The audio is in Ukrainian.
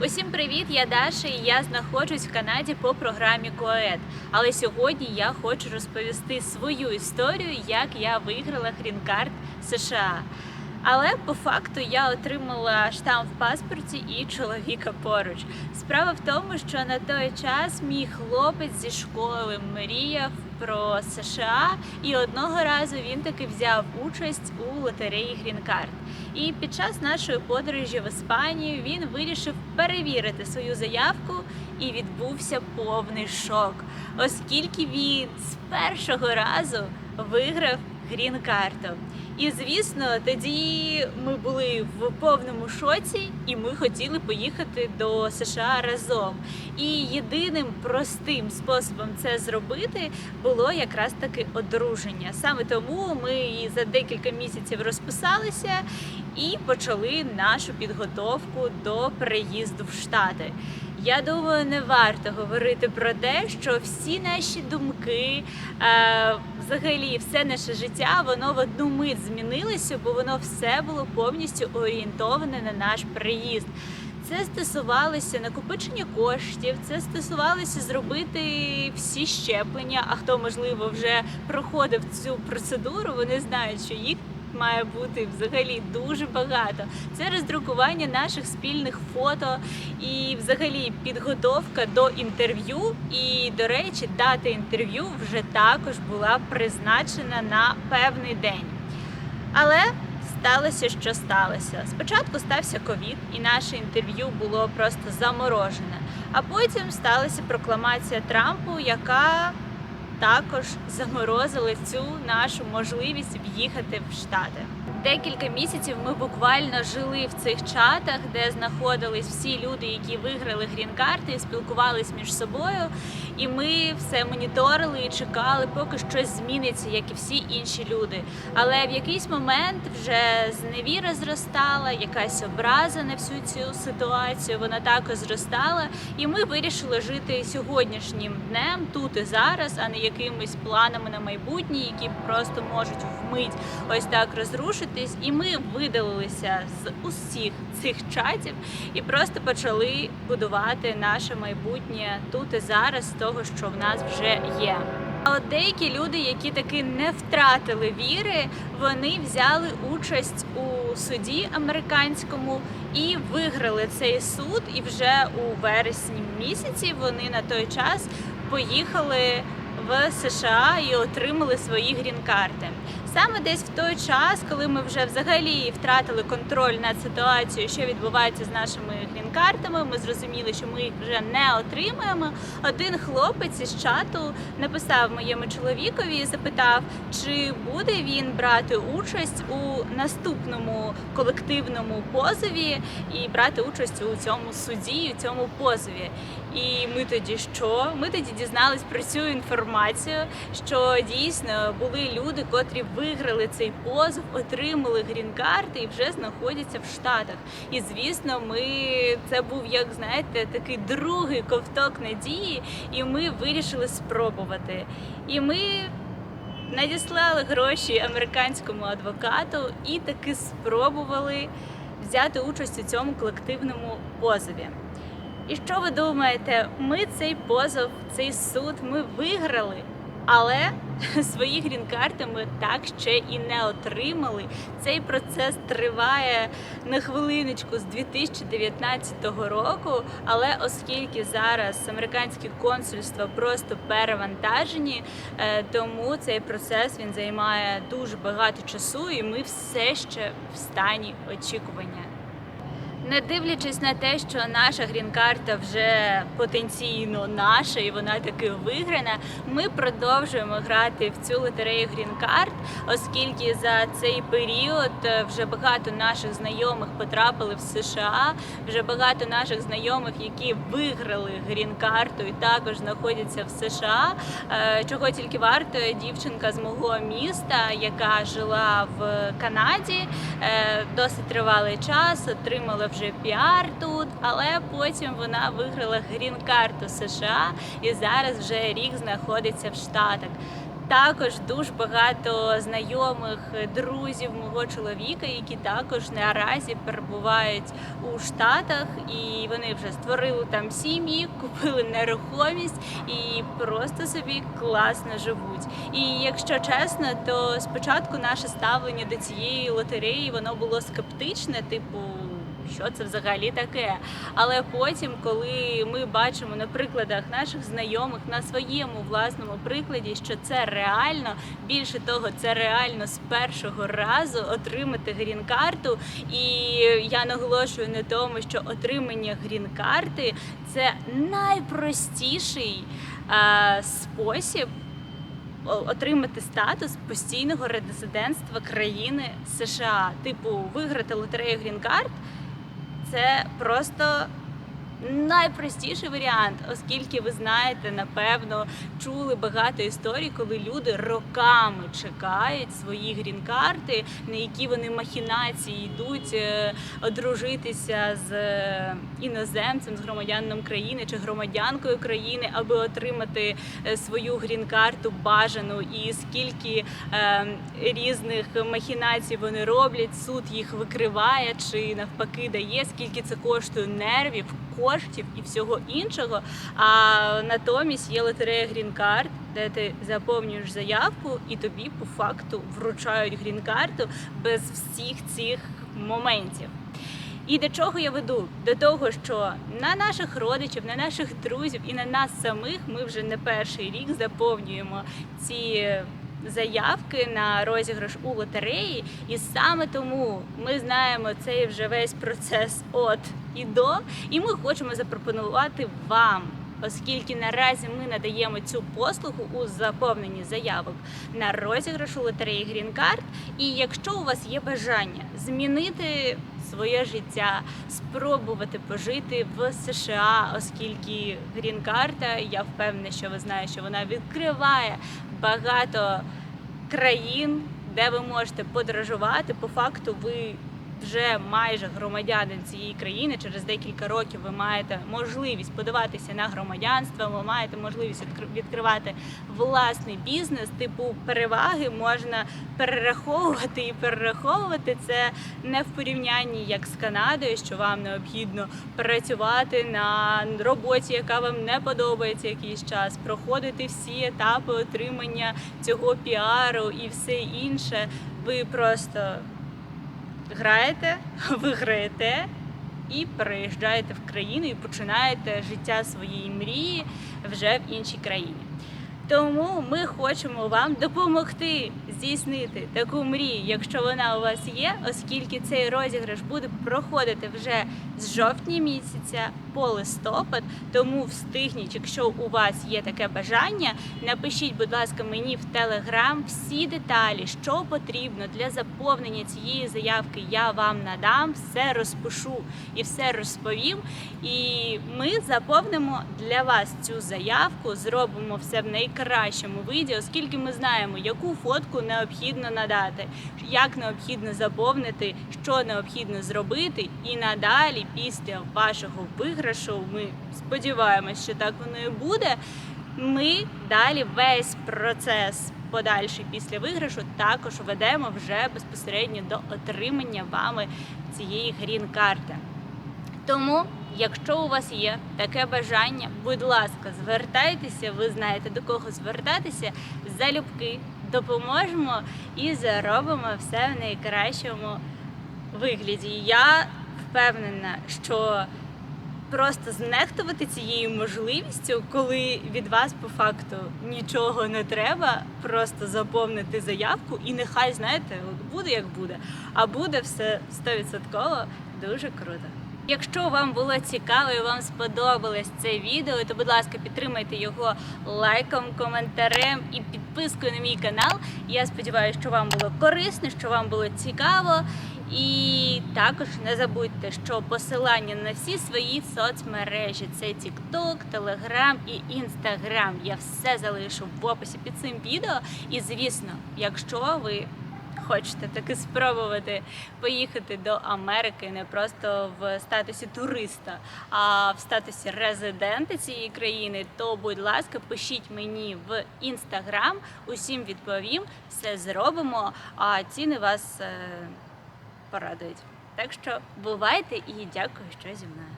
Усім привіт! Я Даша і я знаходжусь в Канаді по програмі КОЕД. Але сьогодні я хочу розповісти свою історію, як я виграла грін-карт США. Але по факту я отримала штамп в паспорті і чоловіка поруч. Справа в тому, що на той час мій хлопець зі школи мріяв про США, і одного разу він таки взяв участь у лотереї Грін-карт. І під час нашої подорожі в Іспанію він вирішив перевірити свою заявку, і відбувся повний шок, оскільки він з першого разу виграв грін-карту. І звісно, тоді ми були в повному шоці, і ми хотіли поїхати до США разом. І єдиним простим способом це зробити було якраз таки одруження. Саме тому ми за декілька місяців розписалися і почали нашу підготовку до переїзду в Штати. Я думаю, не варто говорити про те, що всі наші думки, е, взагалі, все наше життя, воно в одну мить змінилося, бо воно все було повністю орієнтоване на наш приїзд. Це стосувалося накопичення коштів, це стосувалося зробити всі щеплення. А хто можливо вже проходив цю процедуру, вони знають, що їх має бути взагалі дуже багато. Це роздрукування наших спільних фото і, взагалі, підготовка до інтерв'ю. І, до речі, дата інтерв'ю вже також була призначена на певний день. Але сталося, що сталося. Спочатку стався ковід, і наше інтерв'ю було просто заморожене. А потім сталася прокламація Трампу, яка також заморозила цю нашу можливість в'їхати в Штати. Декілька місяців ми буквально жили в цих чатах, де знаходились всі люди, які виграли грін-карти, спілкувались між собою. І ми все моніторили і чекали, поки щось зміниться, як і всі інші люди. Але в якийсь момент вже зневіра зростала, якась образа на всю цю ситуацію. Вона також зростала, і ми вирішили жити сьогоднішнім днем тут і зараз, а не якимись планами на майбутнє, які просто можуть вмить ось так розрушитись. І ми видалилися з усіх цих чатів і просто почали будувати наше майбутнє тут і зараз з того, що в нас вже є. А деякі люди, які таки не втратили віри, вони взяли участь у суді американському і виграли цей суд. І вже у вересні місяці вони на той час поїхали в США і отримали свої грін-карти. Саме десь в той час, коли ми вже взагалі втратили контроль над ситуацією, що відбувається з нашими грін-картами, ми зрозуміли, що ми їх вже не отримаємо. Один хлопець із чату написав моєму чоловікові і запитав, чи буде він брати участь у наступному колективному позові і брати участь у цьому суді, у цьому позові. І ми тоді що? Ми тоді дізнались про цю інформацію, що дійсно були люди, котрі виграли цей позов, отримали грін-карти і вже знаходяться в Штатах. І звісно, ми це був як знаєте, такий другий ковток надії, і ми вирішили спробувати. І ми надіслали гроші американському адвокату і таки спробували взяти участь у цьому колективному позові. І що ви думаєте? Ми цей позов, цей суд ми виграли, але свої грін-карти ми так ще і не отримали. Цей процес триває на хвилиночку з 2019 року. Але оскільки зараз американські консульства просто перевантажені, е, тому цей процес він займає дуже багато часу, і ми все ще в стані очікування. Не дивлячись на те, що наша грін-карта вже потенційно наша і вона таки виграна, ми продовжуємо грати в цю лотерею грін-карт, оскільки за цей період е, вже багато наших знайомих потрапили в США, вже багато наших знайомих, які виграли грін-карту і також знаходяться в США. Е, Чого тільки варто дівчинка з мого міста, яка жила в Канаді е, досить тривалий час, отримала вже піар тут, але потім вона виграла грін-карту США і зараз вже рік знаходиться в Штатах. Також дуже багато знайомих друзів мого чоловіка, які також наразі перебувають у Штатах, і вони вже створили там сім'ї, купили нерухомість і просто собі класно живуть. І якщо чесно, то спочатку наше ставлення до цієї лотереї воно було скептичне, типу. Що це взагалі таке? Але потім, коли ми бачимо на прикладах наших знайомих на своєму власному прикладі, що це реально, більше того, це реально з першого разу отримати грін-карту. І я наголошую на тому, що отримання грін-карти це найпростіший е, спосіб отримати статус постійного резидентства країни США. Типу, виграти лотерею грін-карт це просто найпростіший варіант, оскільки ви знаєте, напевно, чули багато історій, коли люди роками чекають свої грін-карти, на які вони махінації йдуть е, одружитися з е, іноземцем, з громадянином країни чи громадянкою країни, аби отримати е, свою грін-карту бажану, і скільки е, різних махінацій вони роблять, суд їх викриває чи навпаки дає, скільки це коштує нервів, коштів і всього іншого. А натомість є лотерея грін-карт, де ти заповнюєш заявку, і тобі по факту вручають грін-карту без всіх цих моментів. І до чого я веду? До того, що на наших родичів, на наших друзів і на нас самих ми вже не перший рік заповнюємо ці заявки на розіграш у лотереї, і саме тому ми знаємо цей вже весь процес от і до, і ми хочемо запропонувати вам. Оскільки наразі ми надаємо цю послугу у заповненні заявок на розіграш у лотереї Грін-карт. І якщо у вас є бажання змінити своє життя, спробувати пожити в США, оскільки грін-карта, я впевнена, що ви знаєте, що вона відкриває багато країн, де ви можете подорожувати. По факту, ви вже майже громадянин цієї країни. Через декілька років ви маєте можливість подаватися на громадянство. Ви маєте можливість відкр- відкривати власний бізнес. Типу переваги можна перераховувати і перераховувати це не в порівнянні як з Канадою, що вам необхідно працювати на роботі, яка вам не подобається якийсь час, проходити всі етапи отримання цього піару і все інше. Ви просто граєте, виграєте і переїжджаєте в країну і починаєте життя своєї мрії вже в іншій країні. Тому ми хочемо вам допомогти здійснити таку мрію, якщо вона у вас є, оскільки цей розіграш буде проходити вже з жовтня місяця по листопад. Тому встигніть, якщо у вас є таке бажання, напишіть, будь ласка, мені в телеграм всі деталі, що потрібно для заповнення цієї заявки. Я вам надам, все розпишу і все розповім. І ми заповнимо для вас цю заявку, зробимо все в найкращому виді, оскільки ми знаємо, яку фотку необхідно надати, як необхідно заповнити, що необхідно зробити, і надалі, після вашого виграшу, ми сподіваємось, що так воно і буде. Ми далі весь процес подальший після виграшу також ведемо вже безпосередньо до отримання вами цієї грін-карти. Тому, якщо у вас є таке бажання, будь ласка, звертайтеся, ви знаєте до кого звертатися, залюбки допоможемо і заробимо все в найкращому вигляді. Я впевнена, що просто знехтувати цією можливістю, коли від вас по факту нічого не треба, просто заповнити заявку, і нехай знаєте, буде як буде, а буде все 100% дуже круто. Якщо вам було цікаво і вам сподобалось це відео, то будь ласка, підтримайте його лайком, коментарем і підпискою на мій канал. Я сподіваюся, що вам було корисно, що вам було цікаво. І також не забудьте, що посилання на всі свої соцмережі це TikTok, Telegram і Instagram. Я все залишу в описі під цим відео. І звісно, якщо ви хочете таки спробувати поїхати до Америки не просто в статусі туриста, а в статусі резидента цієї країни, то будь ласка, пишіть мені в інстаграм, усім відповім, все зробимо, а ціни вас е, порадують. Так що бувайте і дякую, що зі мною.